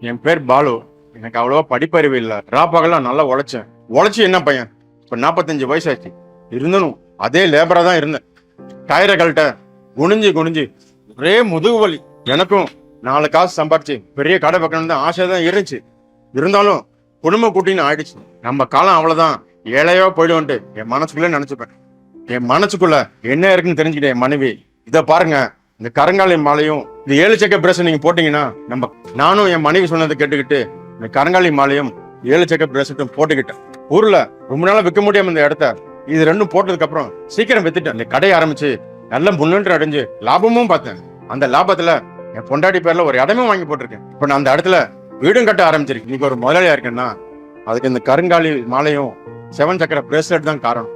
என் பேர் பாலு. எனக்கு அவ்வளவா படிப்பறிவு இல்லை. ராப்பாக்கெல்லாம் நல்லா உழைச்சேன். உழைச்சி என்ன பையன்? இப்ப நாற்பத்தஞ்சு வயசாச்சு. இருந்தனும் அதே லேபரா தான் இருந்தேன். டயரை கழட்ட குனிஞ்சு குனிஞ்சு ஒரே முதுகு வலி. எனக்கும் நாலு காசு சம்பாரிச்சு பெரிய கடை வைக்கணும்னு தான் ஆசை தான் இருந்துச்சு. இருந்தாலும் குடும்ப கூட்டின்னு ஆயிடுச்சு. நம்ம காலம் அவ்வளவுதான். ஏழையோ போயிடுவோன்ட்டு என் மனசுக்குள்ளே நினைச்சுப்பேன். என் மனசுக்குள்ள என்ன இருக்குன்னு தெரிஞ்சுக்கிட்டேன் என் மனைவி. இதை பாருங்க இந்த கருங்காலை மாலையும் இந்த ஏழு சக்க பிரஸ் நீங்க போட்டீங்கன்னா நம்ம நானும் என் மனைவி சொன்னதை கேட்டுக்கிட்டு இந்த கரங்காலி மாலையும் ஏழு சக்க பிரஸ்ட்டும் போட்டுக்கிட்டேன். ஊர்ல ரொம்ப நாளா விற்க முடியாம இந்த இடத்த இது ரெண்டும் போட்டதுக்கு அப்புறம் சீக்கிரம் வித்துட்டேன். இந்த கடையை ஆரம்பிச்சு நல்ல முன்னேற்றம் அடைஞ்சு லாபமும் பார்த்தேன். அந்த லாபத்துல என் பொண்டாட்டி பேர்ல ஒரு இடமும் வாங்கி போட்டிருக்கேன். இப்ப நான் அந்த இடத்துல வீடும் கட்ட ஆரம்பிச்சிருக்கேன். இன்னைக்கு ஒரு முதலாளியா இருக்கேன்னா அதுக்கு இந்த கருங்காலி மாலையும் செவன் சக்கர பிரேஸ்லெட் தான் காரணம்.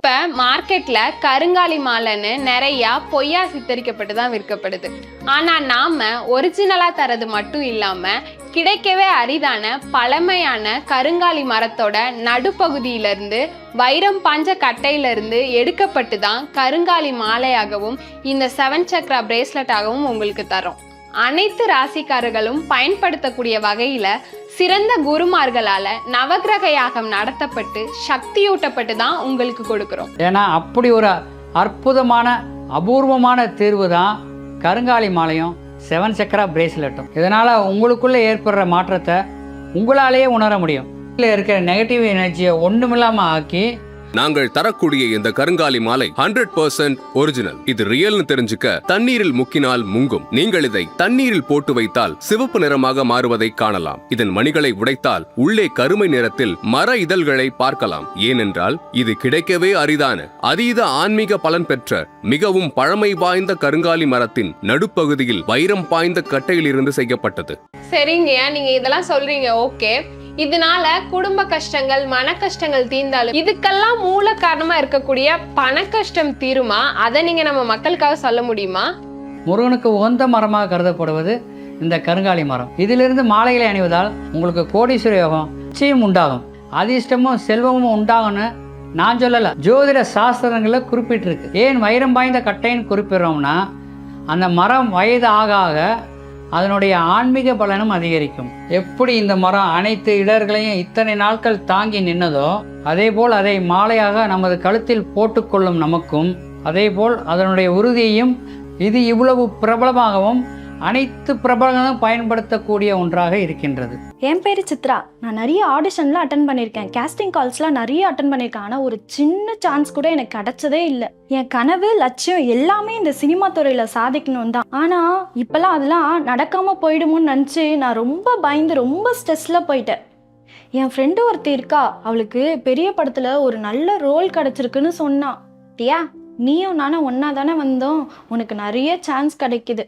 இப்போ மார்க்கெட்டில் கருங்காலி மாலைன்னு நிறையா பொய்யா சித்தரிக்கப்பட்டு தான் விற்கப்படுது. ஆனால் நாம் ஒரிஜினலாக தரது மட்டும் இல்லாமல் கிடைக்கவே அரிதான பழமையான கருங்காலி மரத்தோட நடுப்பகுதியிலிருந்து வைரம் பாஞ்ச கட்டையிலிருந்து எடுக்கப்பட்டு தான் கருங்காலி மாலையாகவும் இந்த செவன் சக்ரா பிரேஸ்லெட்டாகவும் உங்களுக்கு தரோம். அனைத்து ராசிக்காரர்களும் பயன்படுத்தக்கூடிய வகையில சிறந்த குருமார்களால நவக்கிரக யாகம் நடத்தப்பட்டு சக்தியூட்டப்பட்டு தான் உங்களுக்கு கொடுக்கிறோம். ஏன்னா அப்படி ஒரு அற்புதமான அபூர்வமான தீர்வு தான் கருங்காலி மாலையும் செவன் சக்கரா பிரேஸ்லெட்டும். இதனால் உங்களுக்குள்ளே ஏற்படுற மாற்றத்தை உங்களாலேயே உணர முடியும். இருக்கிற நெகட்டிவ் எனர்ஜியை ஒன்றுமில்லாமல் ஆக்கி நாங்கள் தரக்கூடிய இந்த கருங்காலி மாலை ஹண்ட்ரட் பர்சன்ட் ஒரிஜினல் இது ரியல்னு தெரிஞ்சுக்க தண்ணீரில் முக்கினால் முங்கும். நீங்கள் இதை தண்ணீரில் போட்டு வைத்தால் சிவப்பு நிறமாக மாறுவதை காணலாம். இதன் மணிகளை உடைத்தால் உள்ளே கருமை நிறத்தில் மர இதழ்களை பார்க்கலாம். ஏனென்றால் இது கிடைக்கவே அரிதான அதீத ஆன்மீக பலன் பெற்ற மிகவும் பழமை வாய்ந்த கருங்காலி மரத்தின் நடுப்பகுதியில் வைரம் பாய்ந்த கட்டையிலிருந்து செய்யப்பட்டது. சரிங்க நீங்க இதெல்லாம் சொல்றீங்க ஓகே. இதனால குடும்ப கஷ்டங்கள் மன கஷ்டங்கள் தீர்ந்தாலும் இதுக்கெல்லாம் மூல காரணமா இருக்கக்கூடிய பண கஷ்டம் தீருமா? அதை நீங்க நம்ம மக்களுக்காக சொல்ல முடியுமா? முருகனுக்கு உகந்த மரமாக கருதப்படுவது இந்த கருங்காலி மரம். இதிலிருந்து மாலைகளை அணிவதால் உங்களுக்கு கோடீஸ்வர யோகம் நிச்சயம் உண்டாகும். அதிர்ஷ்டமும் செல்வமும் உண்டாகும்னு நான் சொல்லலை. ஜோதிட சாஸ்திரங்களில் குறிப்பிட்டிருக்கு. ஏன் வைரம் பாய்ந்த கட்டைன்னு குறிப்பிடுறோம்னா அந்த மரம் வயது ஆக ஆக அதனுடைய ஆன்மீக பலனும் அதிகரிக்கும். எப்படி இந்த மரம் அனைத்து இடர்களையும் இத்தனை நாட்கள் தாங்கி நின்னதோ அதேபோல் அதை மாலையாக நமது கழுத்தில் போட்டுக்கொள்ளும் நமக்கும் அதேபோல் அதனுடைய உறுதியையும் இது இவ்வளவு பிரபலமாகவும் அனைத்து பிரபலங்களும் பயன்படுத்தக்கூடிய ஒன்றாக இருக்கின்றது. என் பேர் சித்ரா. நான் நிறைய ஆடிஷன்லாம் அட்டன் பண்ணியிருக்கேன். கேஸ்டிங் கால்ஸ்லாம் நிறைய அட்டன் பண்ணியிருக்கேன். ஆனால் ஒரு சின்ன சான்ஸ் கூட எனக்கு கிடைச்சதே இல்லை. என் கனவு லட்சியம் எல்லாமே இந்த சினிமா துறையில் சாதிக்கணும் தான். ஆனால் இப்போல்லாம் அதெல்லாம் நடக்காமல் போயிடுமோன்னு நினச்சி நான் ரொம்ப பயந்து ரொம்ப ஸ்ட்ரெஸ்ஸில் போயிட்டேன். என் ஃப்ரெண்டு ஒருத்தி இருக்கா. அவளுக்கு பெரிய படத்தில் ஒரு நல்ல ரோல் கிடச்சிருக்குன்னு சொன்னான் டியா நீயும் நானும் ஒன்றா தானே வந்தோம். உனக்கு நிறைய சான்ஸ் கிடைக்குது.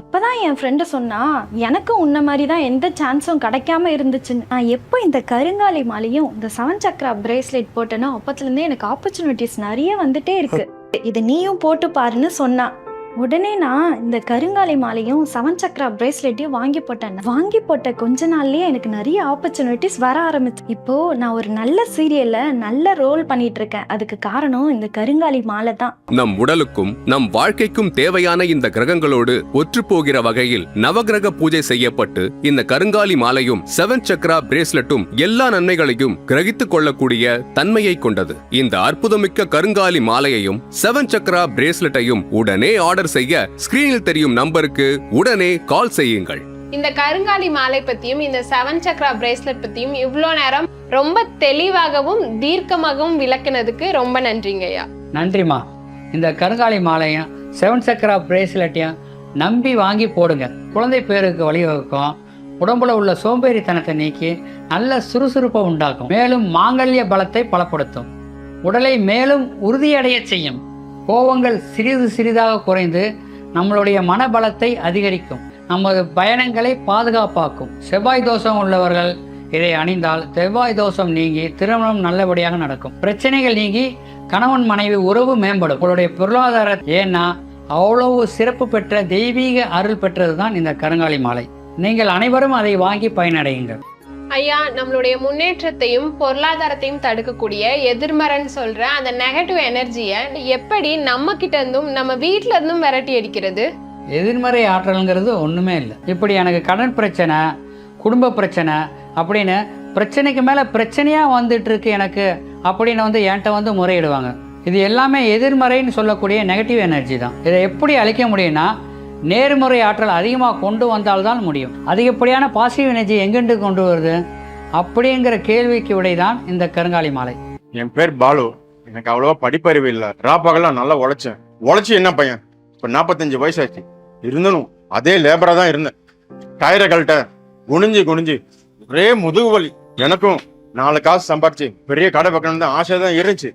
அப்பதான் என் ஃப்ரெண்டு சொன்னா எனக்கும் உன்ன மாதிரி தான் எந்த சான்ஸும் கிடைக்காம இருந்துச்சுன்னு. நான் எப்போ இந்த கருங்காலி மாலையும் இந்த செவன் சக்ரா பிரேஸ்லெட் போட்டேனோ அப்பத்துலேருந்தே எனக்கு ஆப்பர்ச்சுனிட்டிஸ் நிறைய வந்துட்டே இருக்கு. இது நீயும் போட்டு பாருன்னு சொன்னான் உடனே நான் இந்த கருங்காலி மாலையும் செவன் சக்ரா பிரேஸ்லெட்டையும் வாங்கி போட்டேன். வாங்கி போட்ட கொஞ்ச நாள்லயே எனக்கு நிறைய ஆப்பர்ச்சுனிட்டிஸ் வர ஆரம்பிச்சு. இப்போ நான் ஒரு நல்ல சீரியல்ல நல்ல ரோல் பண்ணிட்டு இருக்கேன். அதுக்கு காரணம் இந்த கருங்காலி மாலை தான். நம் உடலுக்கும் நம் வாழ்க்கைக்கும் தேவையான இந்த கிரகங்களோடு ஒற்றுப்போகிற வகையில் நவகிரக பூஜை செய்யப்பட்டு இந்த கருங்காலி மாலையும் செவன் சக்ரா பிரேஸ்லெட்டும் எல்லா நன்மைகளையும் கிரகித்துக் கொள்ளக்கூடிய தன்மையை கொண்டது. இந்த அற்புதமிக்க கருங்காலி மாலையையும் செவன் சக்ரா பிரேஸ்லெட்டையும் உடனே ஆர்டர் செய்ய ஸ்கிரீனில் தெரியும் நம்பருக்கு உடனே கால் செய்யுங்கள். இந்த கருங்காலி மாலை பத்தியும் இந்த செவன் சக்ரா பிரேஸ்லெட் பத்தியும் இவ்வளோ நேரம் ரொம்ப தெளிவாகவும் தீர்க்கமாகவும் விளக்குனதுக்கு ரொம்ப நன்றிங்கய்யா நன்றிம்மா. இந்த கருங்காலி மாலையும் செவன் சக்கரா பிரேஸ்லெட்டையும் நம்பி வாங்கி போடுங்க. குழந்தை பேருக்கு வழிவகுக்கும். உடம்புல உள்ள சோம்பேறித்தனத்தை நீக்கி நல்ல சுறுசுறுப்பை உண்டாக்கும். மேலும் மாங்கல்ய பலத்தை பலப்படுத்தும். உடலை மேலும் உறுதியடைய செய்யும். கோபங்கள் சிறிது சிறிதாக குறைந்து நம்மளுடைய மனபலத்தை அதிகரிக்கும். நமது பயணங்களை பாதுகாப்பாக்கும். செவ்வாய் தோஷம் உள்ளவர்கள் இதை அணிந்தால் செவ்வாய் தோஷம் நீங்கி திருமணம் நல்லபடியாக நடக்கும். பிரச்சனைகள் நீங்கி கணவன் மனைவி உறவு மேம்படும். உங்களுடைய பொருளாதார ஏன்னா அவ்வளவு சிறப்பு பெற்ற தெய்வீக அருள் பெற்றது தான் இந்த கருங்காலி மாலை. நீங்கள் அனைவரும் அதை வாங்கி பயனடையுங்கள். ஐயா நம்மளுடைய முன்னேற்றத்தையும் பொருளாதாரத்தையும் தடுக்கக்கூடிய எதிர்மறைன்னு சொல்ற அந்த நெகட்டிவ் எனர்ஜியை எப்படி நம்ம கிட்ட இருந்தும் நம்ம வீட்ல இருந்தும் விரட்டி அடிக்கிறது? எதிர்மறை ஆற்றல்ங்கிறது ஒன்றுமே இல்லை. இப்படி எனக்கு கடன் பிரச்சனை குடும்ப பிரச்சனை அப்படின்னு பிரச்சனைக்கு மேலே பிரச்சனையாக வந்துட்டு இருக்கு எனக்கு அப்படின்னு வந்து என்கிட்ட வந்து முறையிடுவாங்க. இது எல்லாமே எதிர்மறைன்னு சொல்லக்கூடிய நெகட்டிவ் எனர்ஜி தான். இதை எப்படி அழிக்க முடியும்னா நேர்முறை ஆற்றல் அதிகமாக கொண்டு வந்தால்தான் முடியும். அதிகப்படியான பாசிட்டிவ் எனர்ஜி எங்கெண்டு கொண்டு வருது? அப்படிங்கிற கேள்விக்கு விடைதான் இந்த கருங்காலி மாலை. என் பேர் பாலு. எனக்கு அவ்வளவா படிப்பறிவு இல்லை. ராப்பாக்கெல்லாம் நல்லா உழைச்சேன். உழைச்சி என்ன பையன்? இப்ப நாற்பத்தஞ்சு வயசாச்சு. இருந்தாலும் அதே லேபரா தான் இருந்தேன். டயரை கழட்ட. குனிஞ்சு குனிஞ்சு. ஒரே முதுகு வலி. எனக்கும் நாலு காசு சம்பாரிச்சு பெரிய கடை வைக்கணும் தான் ஆசை தான் இருந்துச்சு.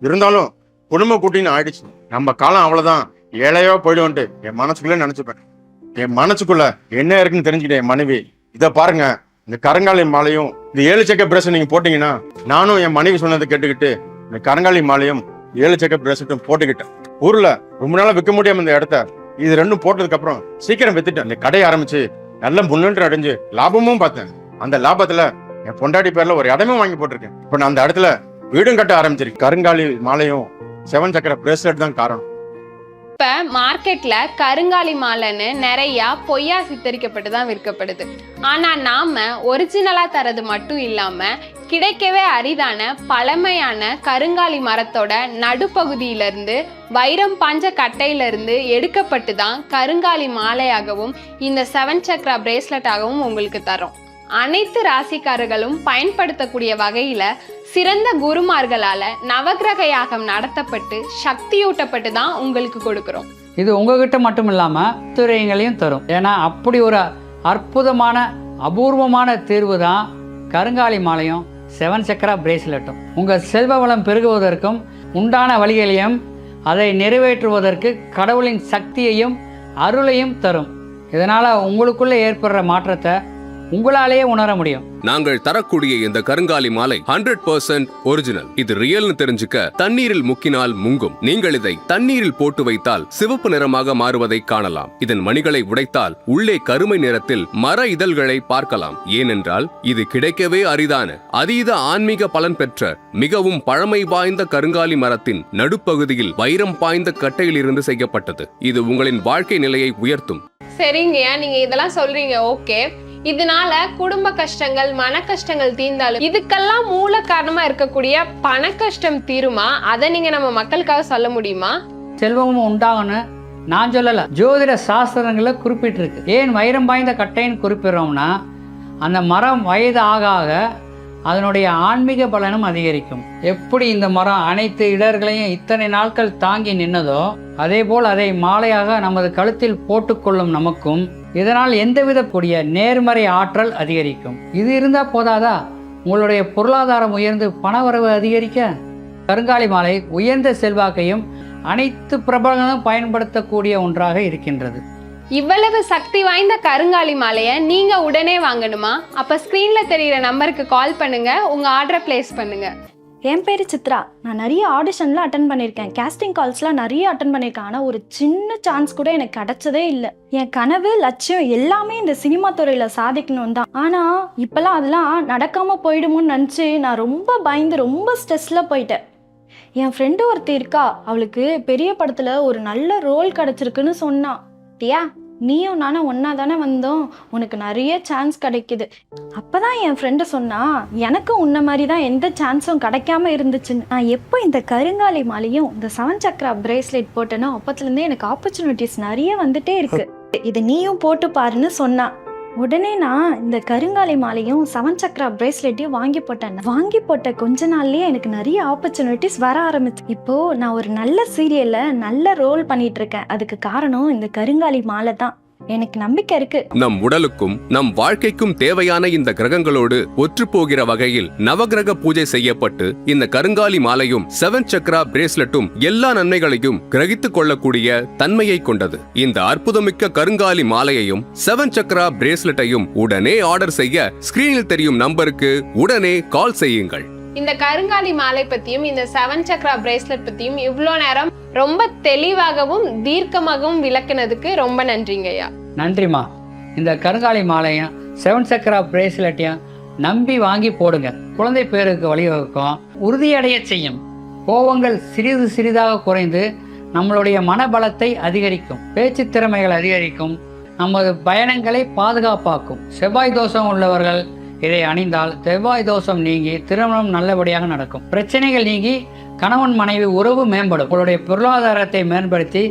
இருந்தாலும் குடும்ப குட்டின்னு ஆயிடுச்சு. நம்ம காலம் அவ்வளவுதான். ஏழையோ போயிடுவோன்ட்டு என் மனசுக்குள்ளே நினச்சிப்பேன். என் மனசுக்குள்ள என்ன இருக்குன்னு தெரிஞ்சுக்கிட்டேன் என் மனைவி. இதை பாருங்க இந்த கரங்காலி மாலையும் இந்த ஏழு சக்க பிரஸ் நீங்க போட்டீங்கன்னா நானும் என் மனைவி சொன்னதை கேட்டுக்கிட்டு இந்த கரங்காலி மாலையும் ஏழு சக்க பிரஸ்ட்டும் போட்டுக்கிட்டேன். ஊர்ல ரொம்ப நாளா விற்க முடியாம இந்த இடத்த இது ரெண்டும் போட்டதுக்கு அப்புறம் சீக்கிரம் வித்துட்டேன். இந்த கடையை ஆரம்பிச்சு நல்ல முன்னேற்றம் அடைஞ்சு லாபமும் பார்த்தேன். அந்த லாபத்துல என் பொண்டாட்டி பேர்ல ஒரு இடமும் வாங்கி போட்டிருக்கேன். இப்ப நான் அந்த இடத்துல வீடும் கட்ட ஆரம்பிச்சிருக்கேன். கருங்காலி மாலையும் செவன் சக்கர பிரேஸ்லெட் தான் காரணம். இப்போ மார்க்கெட்டில் கருங்காலி மாலைன்னு நிறையா பொய்யா சித்தரிக்கப்பட்டு தான் விற்கப்படுது. ஆனால் நாம் ஒரிஜினலாக தரது மட்டும் இல்லாமல் கிடைக்கவே அரிதான பழமையான கருங்காலி மரத்தோட நடுப்பகுதியிலிருந்து வைரம் பாஞ்ச கட்டையிலிருந்து எடுக்கப்பட்டு தான் கருங்காலி மாலையாகவும் இந்த செவன் சக்ரா பிரேஸ்லெட்டாகவும் உங்களுக்கு தரோம். அனைத்து ராசிக்காரர்களும் பயன்படுத்தக்கூடிய வகையில சிறந்த குருமார்களால நவக்கிரக யாகம் நடத்தப்பட்டு சக்தியூட்டப்பட்டு தான் உங்களுக்கு கொடுக்கிறோம். இது உங்ககிட்ட மட்டும் இல்லாமல் துறையங்களையும் தரும். ஏன்னா அப்படி ஒரு அற்புதமான அபூர்வமான தீர்வு தான் கருங்காலி மாலையும் செவன் சக்கரா பிரேஸ்லெட்டும். உங்கள் செல்வ வளம் பெருகுவதற்கும் உண்டான வழிகளையும் அதை நிறைவேற்றுவதற்கு கடவுளின் சக்தியையும் அருளையும் தரும். இதனால் உங்களுக்குள்ளே ஏற்படுற மாற்றத்தை உங்களாலேயே உணர முடியும். நாங்கள் தரக்கூடிய இந்த கருங்காலி மாலை ஹண்ட்ரட் பர்சன்ட் ஒரிஜினல் இது ரியல்னு தெரிஞ்சுக்க தண்ணீரில் முக்கினால் முங்கும். நீங்கள் இதை தண்ணீரில் போட்டு வைத்தால் சிவப்பு நிறமாக மாறுவதை காணலாம். இதன் மணிகளை உடைத்தால் உள்ளே கருமை நிறத்தில் மர இதழ்களை பார்க்கலாம். ஏனென்றால் இது கிடைக்கவே அரிதான அதீத ஆன்மீக பலன் பெற்ற மிகவும் பழமை வாய்ந்த கருங்காலி மரத்தின் நடுப்பகுதியில் வைரம் பாய்ந்த கட்டையிலிருந்து செய்யப்பட்டது. இது உங்களின் வாழ்க்கை நிலையை உயர்த்தும். சரிங்கய்யா நீங்க இதெல்லாம் சொல்றீங்க ஓகே. இதனால குடும்ப கஷ்டங்கள் மன கஷ்டங்கள் தீர்ந்தாலும் இதுக்கெல்லாம் மூல காரணமா இருக்கக்கூடிய பண கஷ்டம் தீருமா? அதை நீங்க நம்ம மக்களுக்காக சொல்ல முடியுமா? செல்வமும் உண்டாகணும் நான் சொல்லல. ஜோதிட சாஸ்திரங்களை குறிப்பிட்டிருக்கு. ஏன் வைரம் பாய்ந்த கட்டைன்னு குறிப்பிடுறோம்னா அந்த மரம் வயது ஆக ஆக அதனுடைய ஆன்மீக பலனும் அதிகரிக்கும். எப்படி இந்த மரம் அனைத்து இடர்களையும் இத்தனை நாட்கள் தாங்கி நின்னதோ அதே போல் அதை மாலையாக நமது கழுத்தில் போட்டுக்கொள்ளும் நமக்கும் இதனால் எந்தவித கூடிய நேர்மறை ஆற்றல் அதிகரிக்கும்? இது இருந்தால் போதாதா? உங்களுடைய பொருளாதாரம் உயர்ந்து பணவரவு அதிகரிக்க? கருங்காலி மாலை உயர்ந்த செல்வாக்கையும் அனைத்து பிரபலங்களும் பயன்படுத்தக்கூடிய ஒன்றாக இருக்கின்றது. இவ்வளவு சக்தி வாய்ந்த கருங்காலி மாலையை நீங்கள் உடனே வாங்கணுமா? அப்போ ஸ்க்ரீனில் தெரியிற நம்பருக்கு கால் பண்ணுங்கள் உங்கள் ஆர்டரை பிளேஸ் பண்ணுங்கள் என் பேர் சித்ரா. நான் நிறைய ஆடிஷன்லாம் அட்டன் பண்ணியிருக்கேன். கேஸ்டிங் கால்ஸ்லாம் நிறைய அட்டன் பண்ணியிருக்கேன். ஆனால் ஒரு சின்ன சான்ஸ் கூட எனக்கு கிடைச்சதே இல்லை. என் கனவு லட்சியம் எல்லாமே இந்த சினிமா துறையில் சாதிக்கணும் தான். ஆனால் இப்போல்லாம் அதெல்லாம் நடக்காமல் போயிடுமோன்னு நினச்சி நான் ரொம்ப பயந்து ரொம்ப ஸ்ட்ரெஸ்ஸில் போயிட்டேன். என் ஃப்ரெண்டு ஒருத்தி இருக்கா. அவளுக்கு பெரிய படத்தில் ஒரு நல்ல ரோல் கிடச்சிருக்குன்னு சொன்னான் டியா நீயும் நானும் ஒன்றா தானே வந்தோம். உனக்கு நிறைய சான்ஸ் கிடைக்குது. அப்பதான் என் ஃப்ரெண்டு சொன்னா எனக்கும் உன்ன மாதிரி தான் எந்த சான்ஸும் கிடைக்காம இருந்துச்சுன்னு. நான் எப்போ இந்த கருங்காலி மாலையும் இந்த செவன் சக்ரா பிரேஸ்லெட் போட்டேனோ அப்பத்துலேருந்தே எனக்கு ஆப்பர்ச்சுனிட்டிஸ் நிறைய வந்துட்டே இருக்கு. இது நீயும் போட்டு பாருன்னு சொன்னா. உடனே நான் இந்த கருங்காலி மாலையும் செவன் சக்ரா பிரேஸ்லெட்டையும் வாங்கி போட்டேன். வாங்கி போட்ட கொஞ்ச நாள்லயே எனக்கு நிறைய ஆப்பர்ச்சுனிட்டிஸ் வர ஆரம்பிச்சு. இப்போ நான் ஒரு நல்ல சீரியல்ல நல்ல ரோல் பண்ணிட்டு இருக்கேன். அதுக்கு காரணம் இந்த கருங்காலி மாலை தான். எனக்கு நம்பிக்கை இருக்கு. நம் உடலுக்கும் நம் வாழ்க்கைக்கும் தேவையான இந்த கிரகங்களோடு ஒற்றுப்போகிற வகையில் நவகிரக பூஜை செய்யப்பட்டு இந்த கருங்காலி மாலையும் செவன் சக்ரா பிரேஸ்லெட்டும் எல்லா நன்மைகளையும் கிரகித்துக் கொள்ளக்கூடிய தன்மையை கொண்டது. இந்த அற்புதமிக்க கருங்காலி மாலையையும் செவன் சக்ரா பிரேஸ்லெட்டையும் உடனே ஆர்டர் செய்ய ஸ்கிரீனில் தெரியும் நம்பருக்கு உடனே கால் செய்யுங்கள். இந்த கருங்காலி மாலை பத்தியும் இந்த செவன் சக்ரா பிரேஸ்லெட் பத்தியும் இவ்வளோ நேரம் ரொம்ப தெளிவாகவும் தீர்க்கமாகவும் விளக்குனதுக்கு ரொம்ப நன்றிங்கய்யா நன்றிம்மா. இந்த கருங்காலி மாலையும் செவன் சக்கரா பிரேஸ்லெட்டையும் நம்பி வாங்கி போடுங்க. குழந்தை பேருக்கு வழிவகுக்கும். உறுதியடைய செய்யும். கோபங்கள் சிறிது சிறிதாக குறைந்து நம்மளுடைய மனபலத்தை அதிகரிக்கும். பேச்சு திறமைகள் அதிகரிக்கும். நமது பயணங்களை பாதுகாப்பாக்கும். செவ்வாய் தோஷம் உள்ளவர்கள் இதை அணிந்தால் செவ்வாய் தோஷம் நீங்கி திருமணம் நல்லபடியாக நடக்கும். பிரச்சனைகள் நீங்கி கணவன் மனைவி உறவு மேம்படும். உங்களுடைய பொருளாதாரத்தை மேம்படுத்தி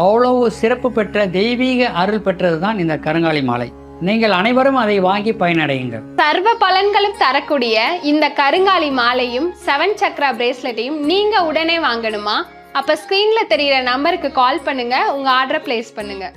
அவ்வளவு சிறப்பு பெற்ற தெய்வீக அருள் பெற்றதுதான் இந்த கருங்காலி மாலை. நீங்கள் அனைவரும் அதை வாங்கி பயனடையுங்கள். சர்வ பலன்களும் தரக்கூடிய இந்த கருங்காலி மாலையும் செவன் சக்ரா பிரேஸ்லெட்டையும் நீங்க உடனே வாங்கணுமா? அப்ப ஸ்கிரீன்ல தெரியிற நம்பருக்கு கால் பண்ணுங்க. உங்க ஆர்டரை பிளேஸ் பண்ணுங்க.